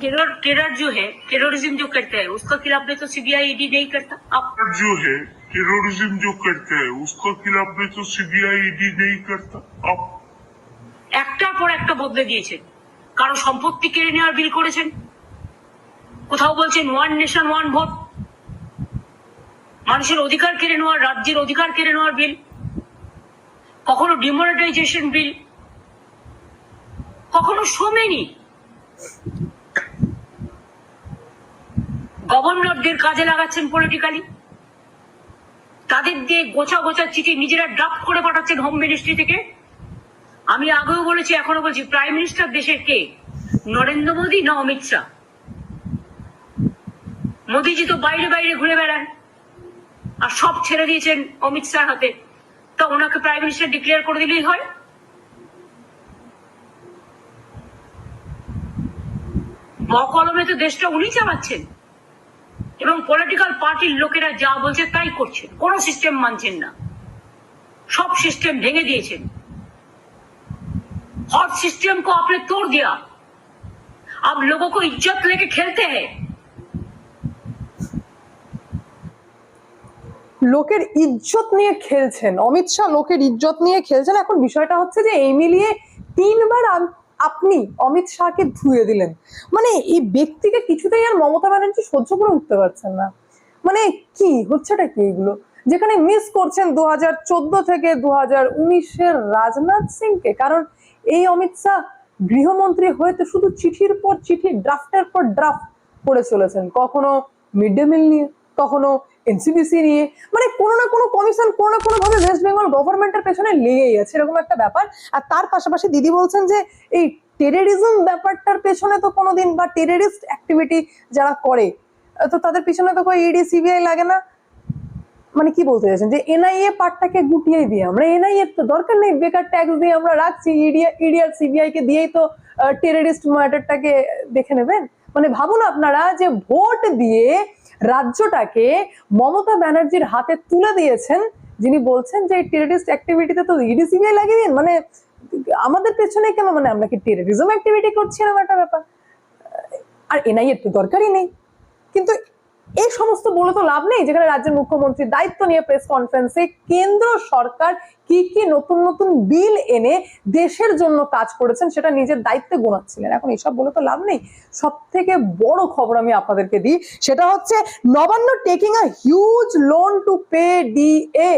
Terror terror जो है terrorism जो करते हैं उसका खिलाफ में तो सीबीआई ईडी नहीं करता आप जो है टेररिज्म जो करते हैं उसका खिलाफ में तो सीबीआई ईडी नहीं करता आप একটার পর একটা বদলে দিয়েছেন কারো সম্পত্তি কেড়ে নেওয়ার বিল করেছেন কোথাও বলছেন ওয়ান নেশন ওয়ান ভোট মানুষের অধিকার কেড়ে নেওয়ার রাজ্যের অধিকার কেড়ে নেওয়ার বিল কখনো ডিমোনেটাইজেশন বিল কখনো সোমেনি গভর্নরদের কাজে লাগাচ্ছেন পলিটিক্যালি তাদের দিয়ে গোছা গোছা চিঠি নিজেরা ড্রাফট করে পাঠাচ্ছেন হোম মিনিস্ট্রি থেকে? আমি আগেও বলেছি, এখনও বলছি প্রাইম মিনিস্টার দেশের কে? নরেন্দ্র মোদী না অমিত শাহ? মোদীজি তো বাইরে বাইরে ঘুরে বেড়ান আর সব ছেড়ে দিয়েছেন অমিত শাহ হাতে। তা ওনাকে প্রাইম মিনিস্টার ডিক্লেয়ার করে দিলেই হয়? বকলমে তো দেশটা উনি চালাচ্ছেন। এবং পলিটিক্যাল পার্টির লোকেরা যা বলছে তাই করছেন কোনো সিস্টেম মানছেন না সব সিস্টেম ভেঙে দিয়েছেন हर सिस्टम को आपने तोड़ दिया अब लोगों को इज्जत लेके खेलते हैं লোকের ইজ্জত নিয়ে খেলছেন অমিত শাহ লোকের ইজ্জত নিয়ে খেলছেন এখন বিষয়টা হচ্ছে যে এই মিলিয়ে তিনবার আম- আপনি অমিত শাহকে ধুয়ে দিলেন। মানে এই ব্যক্তিকে কিছুতেই আর মমতা ব্যানার্জি সহ্য করে উঠতে পারছেন না। মানে কি? হচ্ছেটা কি এগুলো? যেখানে মিস করছেন দু হাজার চোদ্দ থেকে দু হাজার উনিশের রাজনাথ সিংকে। কারণ এই অমিত শাহ গৃহমন্ত্রী হয়ে তো শুধু চিঠির পর চিঠি ড্রাফটের পর ড্রাফট করে চলেছেন। কখনো মিড ডে মিল নিয়ে, কখনো এনসিবিসি নিয়ে মানে কোনো না কোনো কমিশন কোনো না কোনো ভাবে ওয়েস্ট বেঙ্গল গভর্নমেন্টের পেছনে লেগেই আছে, এরকম একটা ব্যাপার। আর তার পাশাপাশি দিদি বলছেন যে, এই টেররিজম ব্যাপারটার পেছনে তো কোনোদিন বা টেররিস্ট অ্যাক্টিভিটি যারা করে, তো তাদের পিছনে তো কোনো ইডি সিবিআই লাগে না। মানে কি বলতে চাইছেন? যে এনআইএ পার্টটাকে গুটিয়ে দিয়ে আমরা এনআইএ তো দরকার নেই, বেকার ট্যাক্স দিয়ে আমরা রাখছি ইডি ইডি আর সিবিআই কে দিয়েই তো টেররিস্ট ম্যাটারটাকে দেখে নেবেন। মানে ভাবুন আপনারা যে ভোট দিয়ে রাজ্যটাকে মমতা ব্যানার্জির হাতে তুলে দিয়েছেন। যিনি বলছেন যে টেররিস্ট অ্যাক্টিভিটিতে তো ইডি সিবিআই লাগিয়ে দিন। মানে আমাদের পেছনে কেন? মানে আমরা কি টেররিজম অ্যাক্টিভিটি করছি এরকম একটা ব্যাপার? আর এনআইএর তো দরকারই নেই। কিন্তু সমস্ত বলে তো লাভ নেই, যেখানে রাজ্যের মুখ্যমন্ত্রী দায়িত্ব নিয়ে প্রেস কনফারেন্সে কেন্দ্র সরকার কি কি নতুন নতুন বিল এনে দেশের জন্য কাজ করেছেন সেটা নিজের দায়িত্বে গোনাচ্ছিলেন। এখন এসব বলে তো লাভ নেই। সব থেকে বড় খবর আমি আপনাদেরকে দিই, সেটা হচ্ছে Nabanna taking a huge loan to pay DA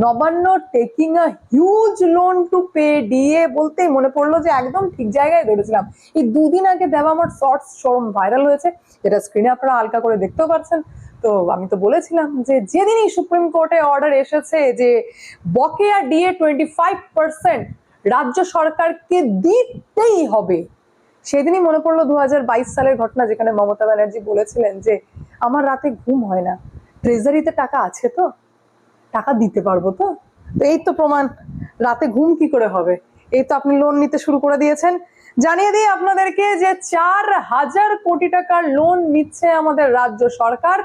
Nabanna taking a huge loan to pay DA বলতেই মনে পড়ল যে একদম ঠিক জায়গায় ধরেছিলাম। এই দুদিন আগে দেওয়া আমার শর্টস শোরুম ভাইরাল হয়েছে, যেটা স্ক্রিনে আপনারা হালকা করে দেখতেও পাচ্ছেন। তো আমি তো বলেছিলাম যে যেদিনই সুপ্রিম কোর্টে অর্ডার এসেছে যে বকেয়া ডিএ টোয়েন্টি ফাইভ পার্সেন্ট রাজ্য সরকারকে দিতেই হবে, সেদিনই মনে পড়ল দু হাজার বাইশ সালের ঘটনা যেখানে মমতা ব্যানার্জি বলেছিলেন যে, আমার রাতে ঘুম হয় না। ট্রেজারিতে টাকা আছে তো? টাকা দিতে পারব তো? তো এই তো প্রমাণ, রাতে ঘুম কি করে হবে? এই তো আপনি লোন নিতে শুরু করে দিয়েছেন। জানিয়ে দিই আপনাদেরকে যে চার হাজার কোটি টাকার লোন নিচ্ছে আমাদের রাজ্য সরকার।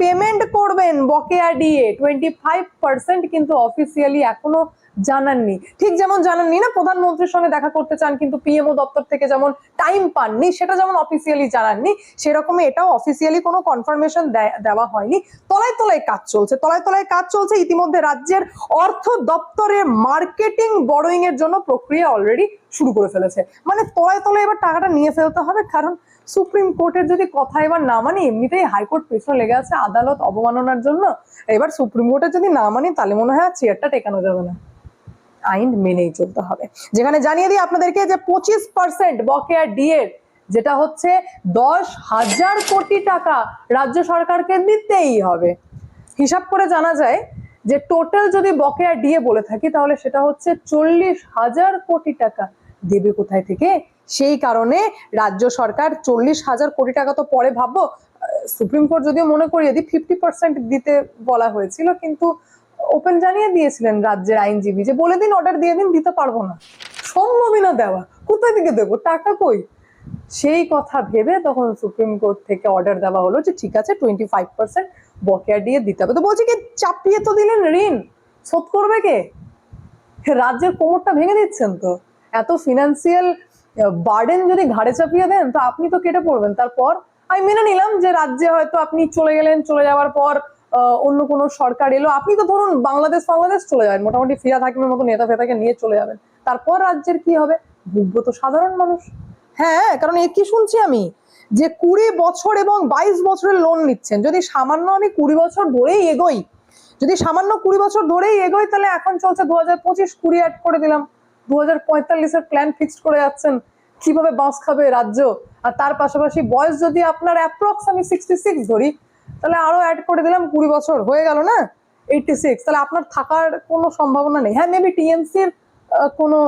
পেমেন্ট করবেন বকেয়া ডিএ টোয়েন্টি ফাইভ পার্সেন্ট কিন্তু অফিসিয়ালি এখনও জানাননি। ঠিক যেমন জানাননি না, প্রধানমন্ত্রীর সঙ্গে দেখা করতে চান, কিন্তু পিএমও দপ্তর থেকে যেমন টাইম পাননি, সেটা যেমন অফিসিয়ালি জানাননি, সেরকমই এটাও অফিসিয়ালি কোনো কনফার্মেশন দেওয়া হয়নি। তলায় তলায় কাজ চলছে, তলায় তলায় কাজ চলছে, ইতিমধ্যে রাজ্যের অর্থ দপ্তরে মার্কেটিং বড়োইং এর জন্য প্রক্রিয়া অলরেডি শুরু করে ফেলেছে। মানে তলায় তলায় এবার টাকাটা নিয়ে ফেলতে হবে, কারণ সুপ্রিম কোর্টের যদি কথা এবার না মানি, এমনিতেই হাইকোর্ট পেছনে লেগে আছে আদালত অবমাননার জন্য। এবার সুপ্রিম কোর্টের যদি না মানি, তাহলে মনে হয় চেয়ারটা টেকানো যাবে না। আইন মেনেই চলতে হবে। যেখানে জানিয়ে দিই আপনাদেরকে যে পঁচিশ পার্সেন্ট বকেয়া ডিএর যেটা হচ্ছে দশ হাজার কোটি টাকা রাজ্য সরকারকে দিতেই হবে। হিসাব করে জানা যায় যে টোটাল যদি বকেয়া ডিএ বলে থাকি, তাহলে সেটা হচ্ছে চল্লিশ হাজার কোটি টাকা দেবে কোথায় থেকে? সেই কারণে রাজ্য সরকার চল্লিশ হাজার কোটি টাকা তো পরে ভাববো। সুপ্রিম কোর্ট যদিও মনে করিয়ে দিই ফিফটি পার্সেন্ট দিতে বলা হয়েছিল, কিন্তু ওপেন জানিয়ে দিয়েছিলেন রাজ্যের আইনজীবী যে বলে দিন অর্ডার দিয়ে দিন, দিতে পারব না। সম্ভবই না দেওয়া। কোথায় থেকে দেবো? টাকা কই? সেই কথা ভেবে তখন সুপ্রিম কোর্ট থেকে অর্ডার দেওয়া হলো যে ঠিক আছে টোয়েন্টি ফাইভ পার্সেন্ট বকেয়া দিয়ে দিতে হবে। তো বলছি কি, চাপিয়ে তো দিলেন ঋণ। শোধ করবে কে? রাজ্যের কোমরটা ভেঙে দিচ্ছেন তো। এত ফিনান্সিয়াল বার্ডেন যদি ঘাড়ে চাপিয়ে দেন, তো আপনি তো কেটে পড়বেন। তারপর আমি মেনে নিলাম যে রাজ্যে হয়তো আপনি চলে গেলেন, চলে যাওয়ার পর অন্য কোনো সরকার এলো। আপনি তো ধরুন বাংলাদেশ বাংলাদেশ চলে যাবেন, মোটামুটি ফিরা হাকিমের মতো নেতা ফেতাকে নিয়ে চলে যাবেন। তারপর রাজ্যের কি হবে? ভুগবো তো সাধারণ মানুষ। হ্যাঁ কারণ এ কি শুনছি আমি? যে কুড়ি বছর এবং বাইশ বছরের লোন নিচ্ছেন। যদি সামান্য আমি কুড়ি বছর ধরেই এগোই, যদি সামান্য কুড়ি বছর ধরেই এগোই, তাহলে এখন চলছে দু হাজার পঁচিশ কুড়ি অ্যাড করে দিলাম। দু হাজার পঁয়তাল্লিশের প্ল্যান ফিক্সড করে যাচ্ছেন। কীভাবে বাঁশ খাবে রাজ্য? আর তার পাশাপাশি বয়স যদি আপনার অ্যাপ্রক্স আমি সিক্সটি সিক্স ধরি তাহলে আরও অ্যাড করে দিলাম কুড়ি বছর। হয়ে গেল না? এইটটি সিক্স তাহলে আপনার থাকার কোনো সম্ভাবনা নেই। হ্যাঁ মেবি টিএমসির কোনো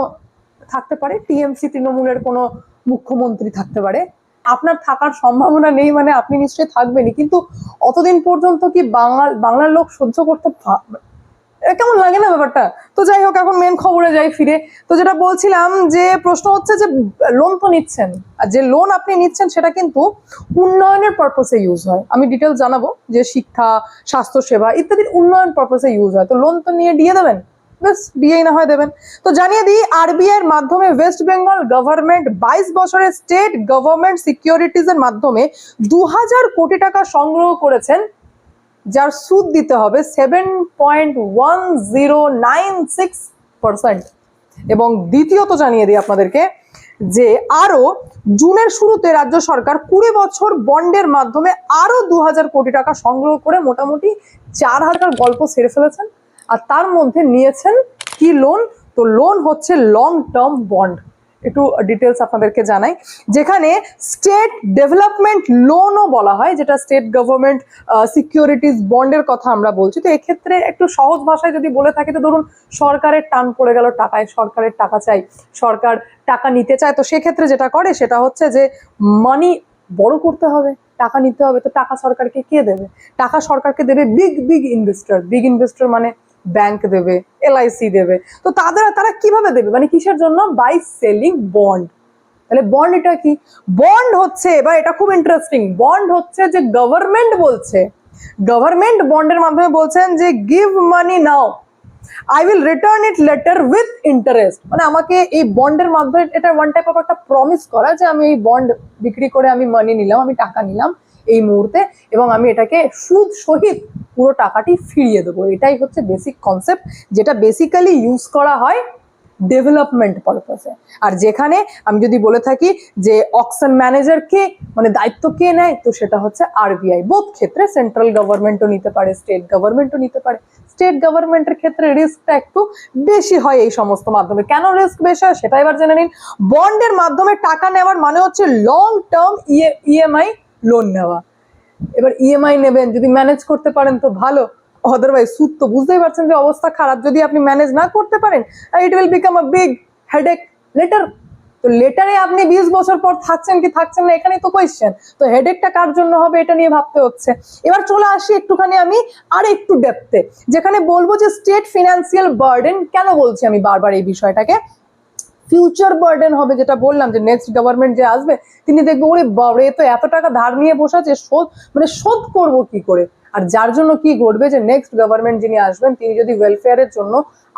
থাকতে পারে। টিএমসি তৃণমূলের কোনো মুখ্যমন্ত্রী থাকতে পারে। আপনার থাকার সম্ভাবনা নেই মানে আপনি নিশ্চয়ই থাকবেনই। কিন্তু অতদিন পর্যন্ত কি বাংলা বাংলার লোক সহ্য করতে কেমন লাগে না ব্যাপারটা? তো যাই হোক, এখন মেন খবরে যাই ফিরে। তো যেটা বলছিলাম যে, প্রশ্ন হচ্ছে যে লোন তো নিচ্ছেন। আর যে লোন আপনি নিচ্ছেন, সেটা কিন্তু উন্নয়নের পারপাসে ইউজ হয়। আমি ডিটেলস জানাব যে শিক্ষা, স্বাস্থ্যসেবা ইত্যাদির উন্নয়ন পারপাসে ইউজ হয়। তো লোন তো নিয়ে দিয়ে দেবেন? বেশ দিয়েই না হয় দেবেন। তো জানিয়ে দিই আরবিআই এর মাধ্যমে ওয়েস্ট বেঙ্গল গভর্নমেন্ট বাইশ বছরের স্টেট গভর্নমেন্ট মাধ্যমে দু হাজার কোটি টাকা সংগ্রহ করেছেন যার সুদ দিতে হবে seven point one zero nine six percent এবং দ্বিতীয়ত জানিয়ে দিই আপনাদেরকে যে আরও জুনের শুরুতে রাজ্য সরকার কুড়ি বছর বন্ডের মাধ্যমে আরও দু হাজার কোটি টাকা সংগ্রহ করে মোটামুটি চার হাজার গল্প সেরে ফেলেছেন। আর তার মধ্যে নিয়েছেন কি লোন তো লোন হচ্ছে লং টার্ম বন্ড একটু ডিটেলস আপনাদেরকে জানাই। যেখানে স্টেট ডেভেলপমেন্ট লোনও বলা হয়, যেটা স্টেট গভর্নমেন্ট সিকিউরিটিজ বন্ডের কথা আমরা বলছি। তো এক্ষেত্রে একটু সহজ ভাষায় যদি বলে থাকি, তো ধরুন সরকারের টান পড়ে গেল টাকায়, সরকারের টাকা চাই, সরকার টাকা নিতে চায়, তো সেক্ষেত্রে যেটা করে, সেটা হচ্ছে যে মানি বড় করতে হবে, টাকা নিতে হবে, তো টাকা সরকারকে কে দেবে? টাকা সরকারকে দেবে big big investor big investor মানে ব্যাংক দেবে এলআইসি দেবে। তো তাদের তারা কীভাবে দেবে? মানে কিসের জন্য? বাই সেলিং বন্ড তাহলে বন্ড এটা কি? বন্ড হচ্ছে, এবার এটা খুব ইন্টারেস্টিং বন্ড হচ্ছে যে গভর্নমেন্ট বলছে। গভর্নমেন্ট বন্ডের মাধ্যমে বলছেন যে give money now I will return it later with interest মানে আমাকে এই বন্ডের মাধ্যমে এটা ওয়ান টাইপ অফ একটা প্রমিস করা যে আমি এই বন্ড বিক্রি করে আমি মানি নিলাম, আমি টাকা নিলাম। এই মুহূর্তে এবং আমি এটাকে সুদ সহিত পুরো টাকাটি ফিরিয়ে দেবো। এটাই হচ্ছে বেসিক কনসেপ্ট যেটা বেসিক্যালি ইউজ করা হয় ডেভেলপমেন্ট পারপাসে আর যেখানে আমি যদি বলে থাকি যে অকশন ম্যানেজার কে মানে দায়িত্ব কে নেয়, তো সেটা হচ্ছে আরবিআই বোধ ক্ষেত্রে সেন্ট্রাল গভর্নমেন্টও নিতে পারে স্টেট গভর্নমেন্টও নিতে পারে। স্টেট গভর্নমেন্টের ক্ষেত্রে রিস্কটা একটু বেশি হয় এই সমস্ত মাধ্যমে। কেন রিস্ক বেশি হয় সেটা এবার জেনে নিন। বন্ডের মাধ্যমে টাকা নেওয়ার মানে হচ্ছে লং টার্ম ইএমআই লোন নেওয়া। এবার ইএমআই নেবেন, যদি ম্যানেজ করতে পারেন তো ভালো। অদারওয়াইজ সুদ তো বুঝতেই পারছেন যে অবস্থা খারাপ। যদি আপনি ম্যানেজ না করতে পারেন it will become a big headache later তো লেটারে আপনি বিশ বছর পর থাকছেন কি থাকছেন না, এখানেই তো কোয়েশ্চেন তো হেডেকটা কার জন্য হবে এটা নিয়ে ভাবতে হচ্ছে। এবার চলে আসি একটুখানি আমি আর একটু ডেপতে যেখানে বলব যে স্টেট ফিনান্সিয়াল বার্ডেন কেন বলছি আমি বারবার এই বিষয়টাকে? ফিউচার বার্ডেন হবে, যেটা বললাম যে নেক্সট গভর্নমেন্ট যে আসবে, তিনি দেখবে ওরে বাবরে তো এত টাকা ধার নিয়ে বসে আছে, শোধ মানে শোধ করব কি করে? আর যার জন্য কি ঘটবে যে নেক্সট গভর্নমেন্ট যিনি আসবেন, তিনি যদি ওয়েলফেয়ারের জন্য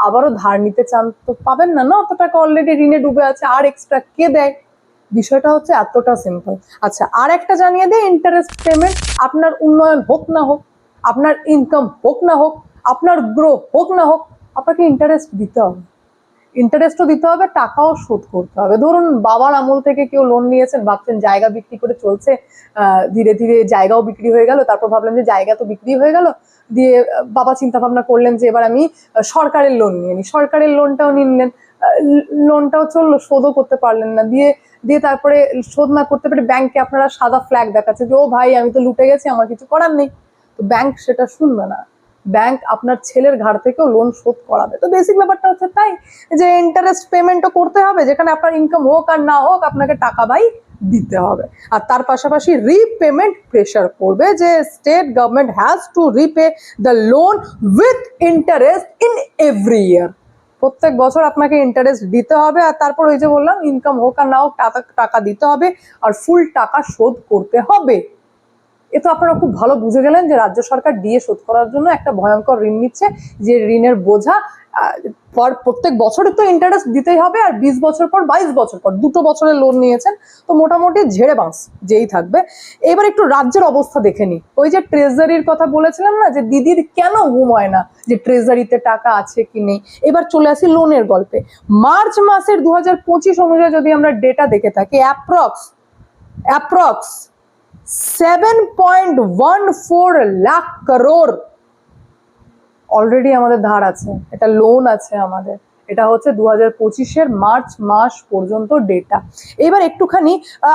আবারও ধার নিতে চান, তো পাবেন না না? অত টাকা অলরেডি ঋণে ডুবে আছে, আর এক্সট্রা কে দেয়? বিষয়টা হচ্ছে এতটা সিম্পল আচ্ছা আর একটা জানিয়ে দেয় ইন্টারেস্ট পেমেন্ট আপনার উন্নয়ন হোক না হোক, আপনার ইনকাম হোক না হোক, আপনার গ্রো হোক না হোক, আপনাকে ইন্টারেস্ট দিতে হবে। ইন্টারেস্টও দিতে হবে, টাকাও শোধ করতে হবে। ধরুন বাবার আমল থেকে কেউ লোন নিয়েছেন, ভাবছেন জায়গা বিক্রি করে চলছে ধীরে ধীরে জায়গাও বিক্রি হয়ে গেল, তারপর ভাবলেন যে জায়গা তো বিক্রি হয়ে গেল, দিয়ে বাবা চিন্তা ভাবনা করলেন যে এবার আমি সরকারের লোন নিয়ে নিই সরকারের লোনটাও নিয়ে নিলেন লোনটাও চলল, শোধও করতে পারলেন না। দিয়ে দিয়ে তারপরে শোধ না করতে পেরে ব্যাংকে আপনারা সাদা ফ্ল্যাগ দেখাচ্ছে যে, ও ভাই, আমি তো লুটে গেছি, আমার কিছু করার নেই। তো ব্যাংক সেটা শুনবে না। ব্যাংক আপনার ছেলের ঘাড় থেকেও লোন শোধ করাবে। তো বেসিক ব্যাপারটা হচ্ছে তাই যে ইন্টারেস্ট পেমেন্টও করতে হবে, যেখানে আপনার ইনকাম হোক আর না হোক আপনাকে টাকা ভাই দিতে হবে। আর তার পাশাপাশি রিপেমেন্ট প্রেশার করবে যে state government has to repay the loan with interest in every year প্রত্যেক বছর আপনাকে ইন্টারেস্ট দিতে হবে আর তারপর ওই যে বললাম ইনকাম হোক আর না হোক, টাকা টাকা দিতে হবে আর ফুল টাকা শোধ করতে হবে। এ তো আপনারা খুব ভালো বুঝে গেলেন যে রাজ্য সরকার ডিএ শোধ করার জন্য একটা ভয়ঙ্কর ঋণ নিচ্ছে, যে ঋণের বোঝা পর প্রত্যেক বছরে তো ইন্টারেস্ট দিতেই হবে আর বিশ বছর পর, বাইশ বছর পর দুটো বছরের লোন নিয়েছেন। তো মোটামুটি ঝেড়ে বাঁশ যেই থাকবে। এবার একটু রাজ্যের অবস্থা দেখে নি ওই যে ট্রেজারির কথা বলেছিলাম না, যে দিদির কেন ঘুম হয় না, যে ট্রেজারিতে টাকা আছে কি নেই? এবার চলে আসি লোনের গল্পে। মার্চ মাসের দু হাজার পঁচিশ অনুযায়ী যদি আমরা ডেটা দেখে থাকি approx approx seven point one four lakh crore already আমাদের ধার আছে এটা লোন আছে আমাদের এটা হচ্ছে দু হাজার পঁচিশের মার্চ মাস পর্যন্ত ডেটা এবার একটুখানি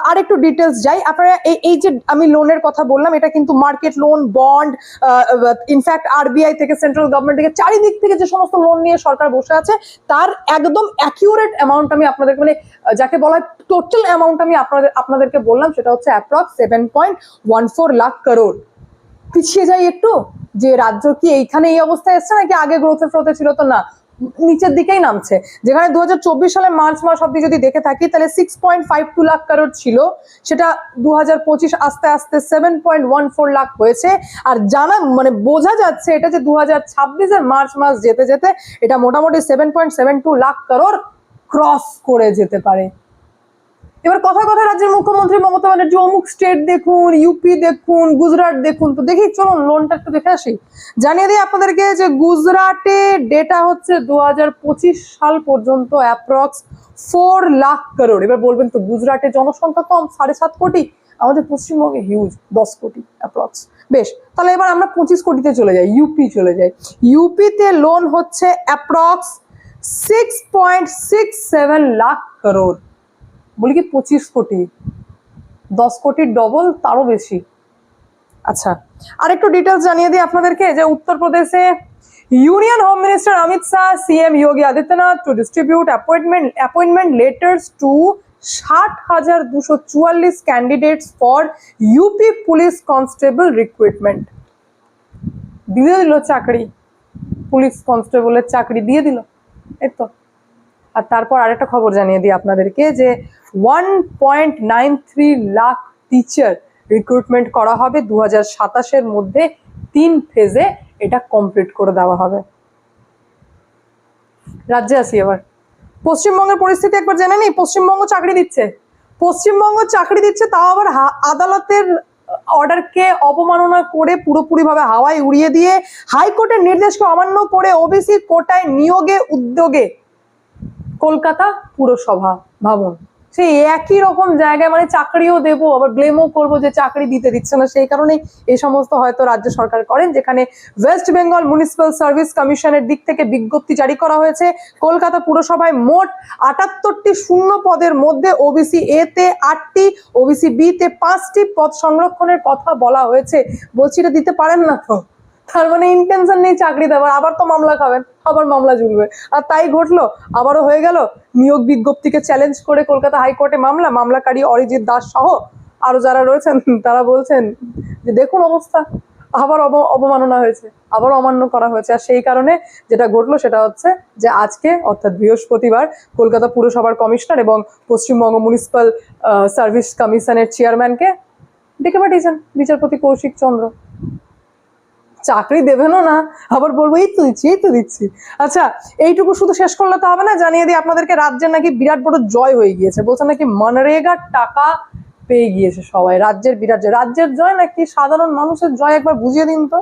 আর একটু ডিটেলস যাই। আপনারা এই এই যে আমি লোনের কথা বললাম, এটা কিন্তু market loan bond in fact RBI থেকে সেন্ট্রাল গভর্নমেন্ট থেকে, চারিদিক থেকে যে সমস্ত লোন নিয়ে সরকার বসে আছে, তার একদম অ্যাকিউরেট অ্যামাউন্ট আমি আপনাদের মানে যাকে বলা হয় টোটাল অ্যামাউন্ট আমি আপনাদের, আপনাদেরকে বললাম, সেটা হচ্ছে approx seven point one four lakh crore পিছিয়ে যাই একটু, যে রাজ্য কি এইখানে এই অবস্থায় এসছে, নাকি আগে গ্রোথে ফ্রোথে ছিল তো না? নিচের দিকেই নামছে। যেখানে দু হাজার চব্বিশ সালে মার্চ মাস অব্দি যদি দেখে থাকি, তাহলে six point five two lakh crore ছিল। সেটা দু আস্তে আস্তে seven point one four lakh হয়েছে। আর জানা মানে বোঝা যাচ্ছে এটা যে দু হাজার মার্চ মাস যেতে যেতে এটা মোটামুটি seven point seven two lakh crore cross করে যেতে পারে। এবার কথা কথা রাজ্যের মুখ্যমন্ত্রী মমতা ব্যানার্জি, অমুক স্টেট দেখুন ইউপি দেখুন গুজরাট দেখুন, তো দেখি চলুন লোনটা একটু দেখে আসি। জানিয়ে দিই আপনাদেরকে যে গুজরাটে ডেটা হচ্ছে দু হাজার পঁচিশ সাল পর্যন্ত অ্যাপ্রক্স ফোর লাখ করোড় এবার বলবেন তো গুজরাটে জনসংখ্যা কম, সাড়ে সাত কোটি? আমাদের পশ্চিমবঙ্গে হিউজ দশ কোটি অ্যাপ্রক্স বেশ, তাহলে এবার আমরা পঁচিশ কোটিতে চলে যাই ইউপি চলে যাই। ইউপিতে লোন হচ্ছে approx six point six seven lakh crore বলি কি পঁচিশ কোটি। দশ কোটির ডবল তারও বেশি। আচ্ছা আর একটু ডিটেলস জানিয়ে দিই আপনাদেরকে, যে উত্তরপ্রদেশে union home minister Amit Shah CM Yogi Adityanath to distribute appointment appointment letters to ষাট হাজার দুশো চুয়াল্লিশ candidates for UP police constable recruitment দিয়ে দিল চাকরি। পুলিশ কনস্টেবলের চাকরি দিয়ে দিল। এই তো। আর তারপর আরেকটা খবর জানিয়ে দিই আপনাদেরকে যে one point nine three lakh teacher recruitment করা হবে দু হাজার সাতাশের মধ্যে তিন ফেজে এটা কমপ্লিট করে দেওয়া হবে। রাজ্যে আসি এবার। পশ্চিমবঙ্গের পরিস্থিতি একবার জেনে নিই, পশ্চিমবঙ্গ চাকরি দিচ্ছে। পশ্চিমবঙ্গ চাকরি দিচ্ছে, তাও আবার আদালতের অর্ডারকে অবমাননা করে পুরোপুরিভাবে হাওয়ায় উড়িয়ে দিয়ে হাইকোর্টের নির্দেশকে অমান্য করে ওবিসি কোটায় নিয়োগে উদ্যোগে কলকাতা পুরসভা ভাবুন। সেই একই রকম জায়গায় মানে চাকরিও দেবো, আবার ব্লেমও করব যে চাকরি দিতে দিচ্ছে না। সেই কারণেই এই সমস্ত হয়তো রাজ্য সরকার করেন, যেখানে ওয়েস্ট বেঙ্গল মিউনিসিপ্যাল সার্ভিস কমিশনের দিক থেকে বিজ্ঞপ্তি জারি করা হয়েছে। কলকাতা পুরসভায় মোট আটাত্তরটি শূন্য পদের মধ্যে ওবিসি এ তে আটটি ওবিসি বি তে পাঁচটি পদ সংরক্ষণের কথা বলা হয়েছে। বলছি এটা দিতে পারেন না তো? তার মানে ইন্টেনশন নেই চাকরি দেওয়ার, আবার তো মামলা খাবেন। আবার মামলা ঝুলবে। আর তাই ঘটলো, আবারও হয়ে গেল নিয়োগ বিজ্ঞপ্তিকে চ্যালেঞ্জ করে কলকাতা হাইকোর্টে মামলা। মামলাকারী অরিজিৎ দাস সহ আরও যারা রয়েছেন, তারা বলছেন যে দেখুন অবস্থা, আবার অব- অবমাননা হয়েছে, আবার অমান্য করা হয়েছে। আর সেই কারণে যেটা ঘটলো সেটা হচ্ছে যে আজকে, অর্থাৎ বৃহস্পতিবার, কলকাতা পুরসভার কমিশনার এবং পশ্চিমবঙ্গ মিউনিসিপ্যাল সার্ভিস কমিশনের চেয়ারম্যানকে ডেকে পাঠিয়েছেন, বিচারপতি কৌশিক চন্দ্র। চাকরি দেবেনও না। আবার বলব, এই তো দিচ্ছি, এই তো দিচ্ছি। আচ্ছা এইটুকু শুধু শেষ করলে তো হবে না? জানিয়ে দিই আপনাদেরকে রাজ্যের নাকি বিরাট বড় জয় হয়ে গিয়েছে। বলছে নাকি মনরেগার টাকা পেয়ে গিয়েছে সবাই, রাজ্যের বিরাট জয়। রাজ্যের জয় নাকি সাধারণ মানুষের জয় একবার বুঝিয়ে দিন তো।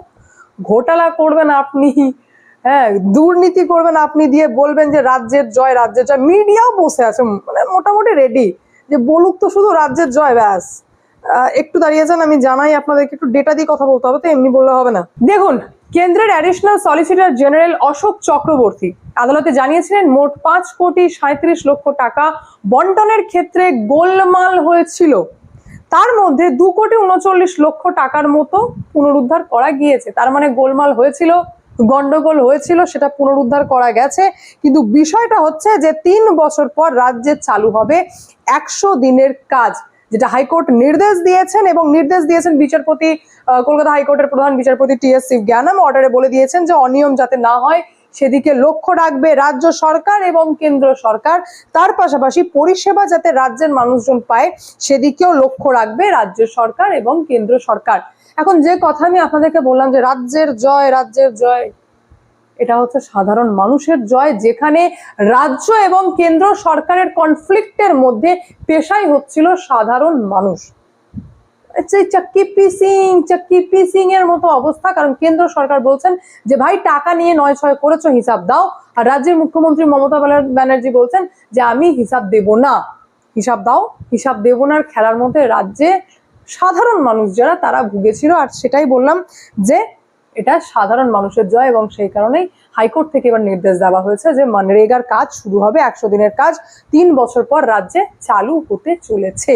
ঘোটালা করবেন আপনি হ্যাঁ দুর্নীতি করবেন আপনি দিয়ে বলবেন যে রাজ্যের জয় রাজ্যের জয়। মিডিয়াও বসে আছে মানে মোটামুটি রেডি যে বলুক তো শুধু রাজ্যের জয়, ব্যাস। একটু দাঁড়িয়েছেন আমি জানাই আপনাদেরকে, একটু ডেটা দিয়ে কথা বলতে হবে তো, এমনি বললে হবে না। দেখুন, কেন্দ্রের additional solicitor general Ashok Chakraborty আদালতে জানিয়েছিলেন, মোট পাঁচ কোটি সাঁত্রিশ লক্ষ টাকা বন্টনের ক্ষেত্রে গোলমাল হয়েছিল। তার মধ্যে দু কোটি উনচল্লিশ লক্ষ টাকার মতো পুনরুদ্ধার করা গিয়েছে। তার মানে গোলমাল হয়েছিল, গন্ডগোল হয়েছিল, সেটা পুনরুদ্ধার করা গেছে। কিন্তু বিষয়টা হচ্ছে যে তিন বছর পর রাজ্যে চালু হবে একশো দিনের কাজ। যেটা হাইকোর্ট নির্দেশ দিয়েছেন এবং নির্দেশ দিয়েছেন বিচারপতি কলকাতা হাইকোর্টের প্রধান বিচারপতি টি এস শিবজ্ঞানম অর্ডারে বলে দিয়েছেন যে অনিয়ম যাতে না হয়, সেদিকে লক্ষ্য রাখবে রাজ্য সরকার এবং কেন্দ্র সরকার। তার পাশাপাশি পরিষেবা যাতে রাজ্যের মানুষজন পায়, সেদিকেও লক্ষ্য রাখবে রাজ্য সরকার এবং কেন্দ্র সরকার। এখন যে কথা আমি আপনাদেরকে বললাম যে রাজ্যের জয় রাজ্যের জয় এটা হচ্ছে সাধারণ মানুষের জয়, যেখানে রাজ্য এবং কেন্দ্র সরকারের কনফ্লিক্টের মধ্যে পেশাই হচ্ছিল সাধারণ মানুষ। সেই চাক্কি পিসিং চাক্কি পিসিং এর মতো অবস্থা, কারণ কেন্দ্র সরকার বলছেন যে, ভাই, টাকা নিয়ে নয় ছয় করেছ, হিসাব দাও। আর রাজ্যের মুখ্যমন্ত্রী মমতা ব্যানার- ব্যানার্জি বলছেন যে, আমি হিসাব দেব না। হিসাব দাও, হিসাব দেব না খেলার মধ্যে রাজ্যে সাধারণ মানুষ যারা, তারা ভুগেছিল। আর সেটাই বললাম যে এটা সাধারণ মানুষের জয় এবং সেই কারণেই হাইকোর্ট থেকে এবার নির্দেশ দেওয়া হয়েছে যে মনরেগার কাজ শুরু হবে একশো দিনের কাজ তিন বছর পর রাজ্যে চালু হতে চলেছে।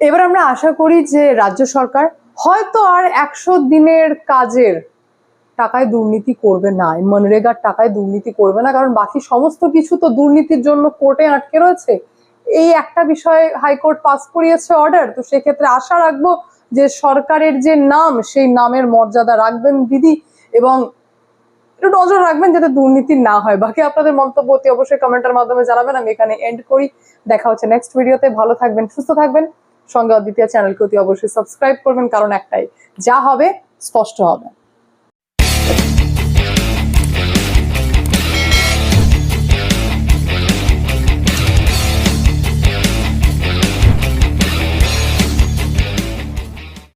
এবার আমরা আশা করি যে রাজ্য সরকার হয়তো আর একশো দিনের কাজের টাকায় দুর্নীতি করবে না মনরেগার টাকায় দুর্নীতি করবে না, কারণ বাকি সমস্ত কিছু তো দুর্নীতির জন্য কোর্টে আটকে রয়েছে। এই একটা বিষয়ে হাইকোর্ট পাস করিয়েছে অর্ডার তো সেক্ষেত্রে আশা রাখব যে সরকারের যে নাম, সেই নামের মর্যাদা রাখবেন দিদি এবং একটু নজর রাখবেন যাতে দুর্নীতি না হয়। বাকি আপনাদের মন্তব্য অতি অবশ্যই কমেন্টের মাধ্যমে জানাবেন। আমি এখানে এন্ড করি। দেখা হচ্ছে নেক্সট ভিডিওতে ভালো থাকবেন, সুস্থ থাকবেন। সঙ্গে অদ্বিতীয় চ্যানেলকে অতি অবশ্যই সাবস্ক্রাইব করবেন, কারণ একটাই, যা হবে, স্পষ্ট হবে।